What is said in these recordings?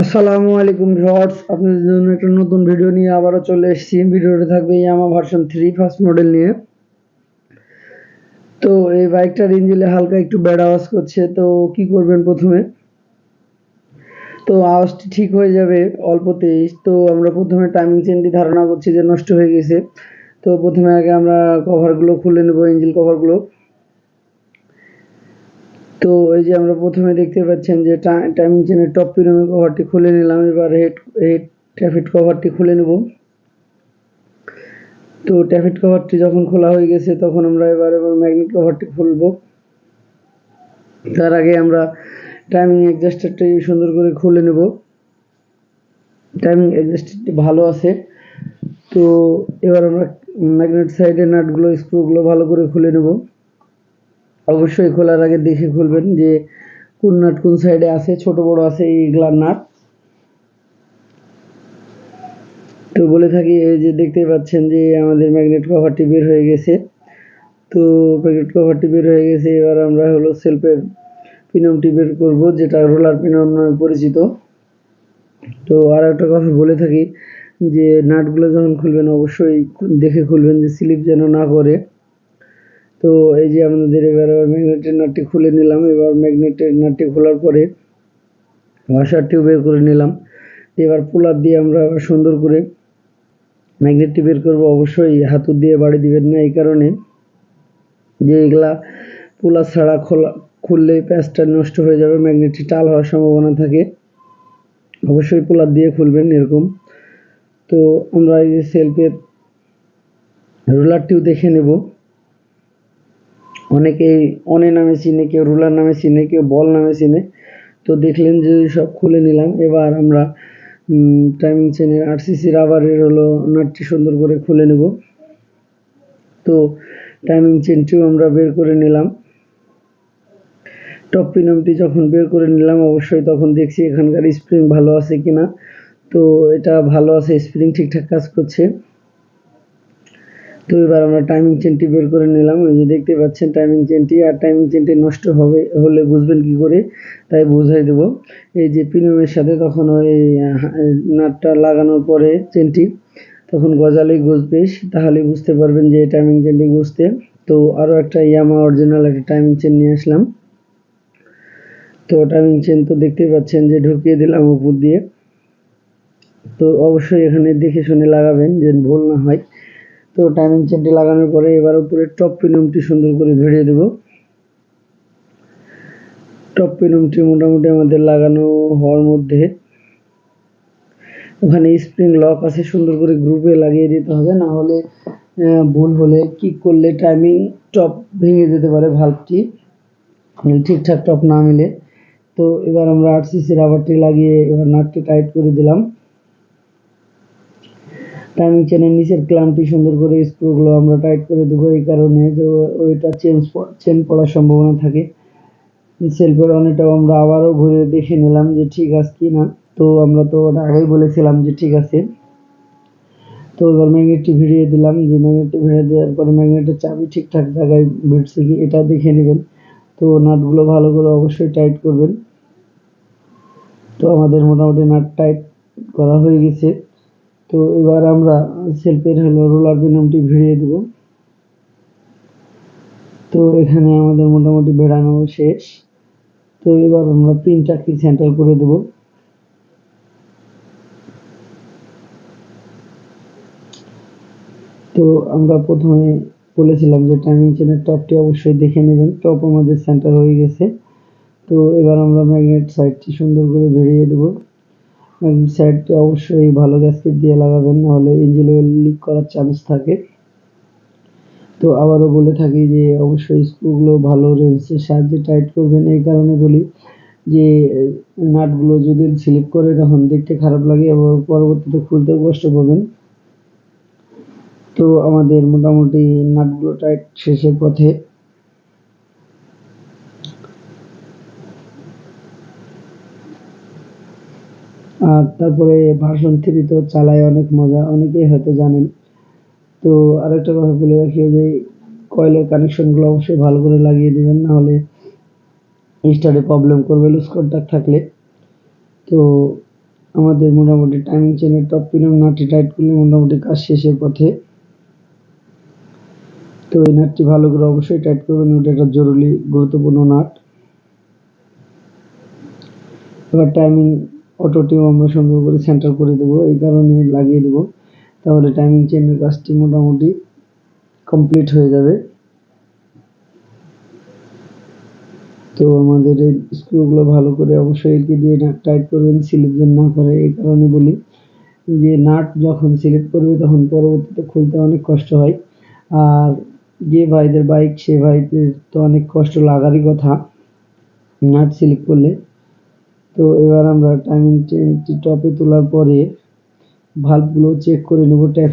আসসালামু আলাইকুম ভিউয়ার্স, আপনাদের জন্য একটা নতুন ভিডিও নিয়ে আবারও চলে এসেছি। ভিডিওটা থাকবে Yamaha version three first model নিয়ে। তো এই বাইকটার ইঞ্জিনে হালকা একটু ব্যাড আওয়াজ করছে, তো কি করবেন প্রথমে? তো আওয়াজটি ঠিক হয়ে যাবে অল্পতেই তো আমরা প্রথমে টাইমিং চেনটি ধারণা করছি যে নষ্ট হয়ে গেছে। তো প্রথমে আগে আমরা কভারগুলো খুলে নেব ইঞ্জিন কভারগুলো তো এই যে আমরা প্রথমে দেখতে পাচ্ছেন যে টাইমিং চেনের টপ পিরামের কভারটি খুলে নিলাম, এবার হেড হেড ট্রাফিক কভারটি খুলে নেব। তো ট্রাফিক কভারটি যখন খোলা হয়ে গেছে, তখন আমরা এবার এবার ম্যাগনেট কভারটি খুলব। তার আগে আমরা টাইমিং অ্যাডজাস্টারটি সুন্দর করে খুলে নেব। টাইমিং অ্যাডজাস্টারটি ভালো আছে। তো এবার আমরা ম্যাগনেট সাইডের নাটগুলো স্ক্রুগুলো ভালো করে খুলে নেব। অবশ্যই খোলার আগে দেখে খুলবেন যে কোন নাট কোন সাইডে আছে, ছোট, বড় আছে এইগুলার নাট। তো বলে থাকি, এই যে দেখতে পাচ্ছেন যে আমাদের ম্যাগনেট কভারটি বের হয়ে গেছে। তো ম্যাগনেট কভারটি বের হয়ে গেছে, এবার আমরা হলো সেলফের পিনমটি বের করব, যেটা রোলার পিনম নামে পরিচিত। তো আর একটা কথা বলে থাকি, যে নাটগুলো যখন খুলবেন, অবশ্যই দেখে খুলবেন যে স্লিপ যেন না করে। তো এই যে আমাদের এবার ম্যাগনেটের নাটটি খুলে নিলাম। এবার ম্যাগনেটের নাটটি খোলার পরে ওয়াশারটিও বের করে নিলাম। এবার পোলার দিয়ে আমরা সুন্দর করে ম্যাগনেটটি বের করব। অবশ্যই হাতুর দিয়ে বাড়ি দিবেন না এই কারণে। যে এগুলা পোলার ছাড়া খোলা খুললে প্যাচটা নষ্ট হয়ে যাবে ম্যাগনেটটি টাল হওয়ার সম্ভাবনা থাকে। অবশ্যই পোলার দিয়ে খুলবেন এরকম। তো আমরা এই যে সেলফের রোলারটিও দেখে নেব। অনেকেই অনে নামে চিনে, কেউ রুলার নামে চিনে, কেউ বল নামে চিনে। তো দেখলেন যে সব খুলে নিলাম। এবার আমরা টাইমিং চেনের আর সিসি রাবারের হলো নাটটি সুন্দর করে খুলে নেব। তো টাইমিং চেনটিও আমরা বের করে নিলাম। টপ পিনামটি যখন বের করে নিলাম, অবশ্যই তখন দেখছি এখানকার স্প্রিং ভালো আছে কিনা। তো এটা ভালো আছে স্প্রিং ঠিকঠাক কাজ করছে। তো এবার আমরা টাইমিং চেনটি বের করে নিলাম। ওই যে দেখতে পাচ্ছেন টাইমিং চেনটি আর টাইমিং চেনটি নষ্ট হবে, হলে বুঝবেন কি করে, তাই বুঝাই দেব। এই যে পিনমের সাথে তখন ওই নাটটা লাগানোর পরে চেনটি তখন গজালেই গুজবে তাহলে বুঝতে পারবেন যে টাইমিং চেনটি গুজতে তো আরও একটা ইয়ামা অরিজিনাল একটা টাইমিং চেন নিয়ে আসলাম। তো টাইমিং চেন তো দেখতেই পাচ্ছেন যে ঢুকিয়ে দিলাম উপর দিয়ে। তো অবশ্যই এখানে দেখে শুনে লাগাবেন যে ভুল না হয়। তো টাইমিং চেনটি লাগানোর পরে এবার উপরে টপ পিনমটি সুন্দর করে ভিড়িয়ে দেব। টপ পিনমটি মোটামুটি আমাদের লাগানো হওয়ার মধ্যে। ওখানে স্প্রিং লক আছে, সুন্দর করে গ্রুপে লাগিয়ে দিতে হবে, না হলে ভুল হলে কিক করলে টাইমিং টপ ভেঙে যেতে পারে ভাল্বটি ঠিকঠাক টপ না মিলে। তো এবার আমরা আরসিসি রাবারটি লাগিয়ে এবার নাটটি টাইট করে দিলাম। টাইমিং চেনের নিচের ক্লাম্পটি সুন্দর করে স্ক্রুগুলো আমরা টাইট করে দেবো, এই কারণে যে ওইটা চেঞ্জ চেন পড়ার সম্ভাবনা থাকে। সেলফের অনেকটাও আমরা আবারও ঘুরে দেখে নিলাম যে ঠিক আছে কি না। তো আমরা তো ওটা আগেই বলেছিলাম যে ঠিক আছে। তো এবার ম্যাগনেটটি ভিড়িয়ে দিলাম, যে ম্যাগনেটটি ভিড়িয়ে দেওয়ার পরে ম্যাগনেটের চাবি ঠিকঠাক জায়গায় ভিড়ছে কি, এটা দেখে নেবেন। তো নাটগুলো ভালো করে অবশ্যই টাইট করবেন। তো আমাদের মোটামুটি নাট টাইট করা হয়ে গেছে। তো এবার আমরা সেলফের হলো রোলার বিনমটি ভিড়িয়ে দেব। তো এখানে আমাদের মোটামুটি বেড়ানো শেষ। তো এবার আমরা পিনটাকে সেন্টার করে দেব। তো আমরা প্রথমে বলেছিলাম যে টাইমিং চেনের টপটি অবশ্যই দেখে নেবেন। টপ আমাদের সেন্টার হয়ে গেছে। তো এবার আমরা ম্যাগনেট সাইডটি সুন্দর করে বেরিয়ে দেবো। সাইডটা অবশ্যই ভালো গ্যাসকেট দিয়ে লাগাবেন, নাহলে ইঞ্জিন অয়েল লিক করার চান্স থাকে। তো আবারও বলে থাকি যে, অবশ্যই স্ক্রুগুলো ভালো রেঞ্চের সাহায্যে টাইট করবেন। এই কারণে বলি যে নাটগুলো যদি স্লিপ করে তখন দেখতে খারাপ লাগে, এবং পরবর্তীতে খুলতেও কষ্ট পাবেন। তো আমাদের মোটামুটি নাটগুলো টাইট শেষের পথে আর তারপরে ভার্সন থ্রি তো চালায় অনেক মজা অনেকেই হয়তো জানেন। তো আরেকটা কথা বলে রাখি যে কয়েলের কানেকশনগুলো অবশ্যই ভালো করে লাগিয়ে দেবেন নাহলে স্টার্টে প্রবলেম করবে লুজ কন্ট্যাক্ট থাকলে। তো আমাদের মোটামুটি টাইমিং চেনের টপ পিন নাটটি টাইট করলে মোটামুটি কাজ শেষের পথে। তো এই নাটটি ভালো করে অবশ্যই টাইট করবেন, ওটা একটা জরুরি, গুরুত্বপূর্ণ নাট। এবার টাইমিং অটোটিও আমরা সুন্দর করে সেন্টার করে দেবো, এই কারণে লাগিয়ে দেবো। তাহলে টাইমিং চেনের কাজটি মোটামুটি কমপ্লিট হয়ে যাবে। তো আমাদের এই স্ক্রুগুলো ভালো করে অবশ্যই এলকি দিয়ে টাইট করবেন স্লিপ যেন না করে, এই কারণে বলি যে নাট যখন সিলেক্ট করবে তখন পরবর্তীতে খুলতে অনেক কষ্ট হয়। আর যে ভাইদের বাইক সে ভাইদের তো অনেক কষ্ট, লাগারই কথা। নাট সিলেক্ট করলে তো এবার আমরা টাইমিং চেনটি টপে তোলার পরে ভাল্বগুলো চেক করে নেব ট্যাফ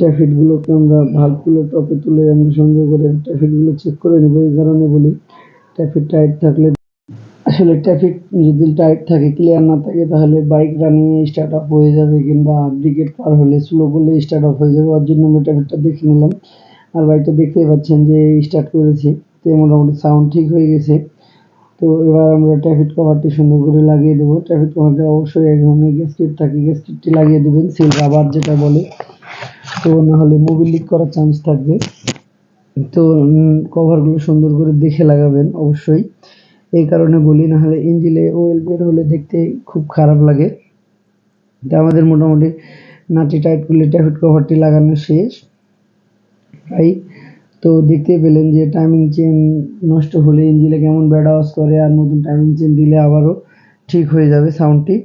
ট্যাফিটগুলোকে আমরা ভাল্বগুলো টপে তুলে আমরা সুন্দর করে ট্যাফিটগুলো চেক করে নেব, এই কারণে বলি ট্রাফিক টাইট থাকলে আসলে ট্রাফিক যদি টাইট থাকে ক্লিয়ার না থাকে, তাহলে বাইক রানিংয়ে স্টার্ট আপ হয়ে যাবে কিংবা ব্রিগেড পার হলে স্লো করলে স্টার্ট আপ হয়ে যাবে, ওর জন্য আমরা ট্রাফিকটা দেখে নিলাম। আর বাইকটা দেখতেই পাচ্ছেন যে স্টার্ট করেছি, তো মোটামুটি সাউন্ড ঠিক হয়ে গেছে। তো এবার আমরা ট্রাফিক কভারটি সুন্দর করে লাগিয়ে দেবো। ট্রাফিক কভারটা অবশ্যই এক ধরনের গ্যাসকিট থাকে। গ্যাসকিটটি লাগিয়ে দেবেন সিল রাবার যেটা বলে। তো না হলে মোবিল লিক করার চান্স থাকবে। তো কভারগুলো সুন্দর করে দেখে লাগাবেন অবশ্যই। এই কারণে বলি না হলে ইঞ্জিলে ওয়েল বের হলে দেখতে খুব খারাপ লাগে। তা আমাদের মোটামুটি নাটি টাইট করলে ট্যাফিট কভারটি লাগানো শেষ। তাই তো দেখতে পেলেন যে টাইমিং চেন নষ্ট হলে ইঞ্জিলে কেমন ব্যাড আওয়াজ করে আর নতুন টাইমিং চেন দিলে আবারও ঠিক হয়ে যাবে সাউন্ডটি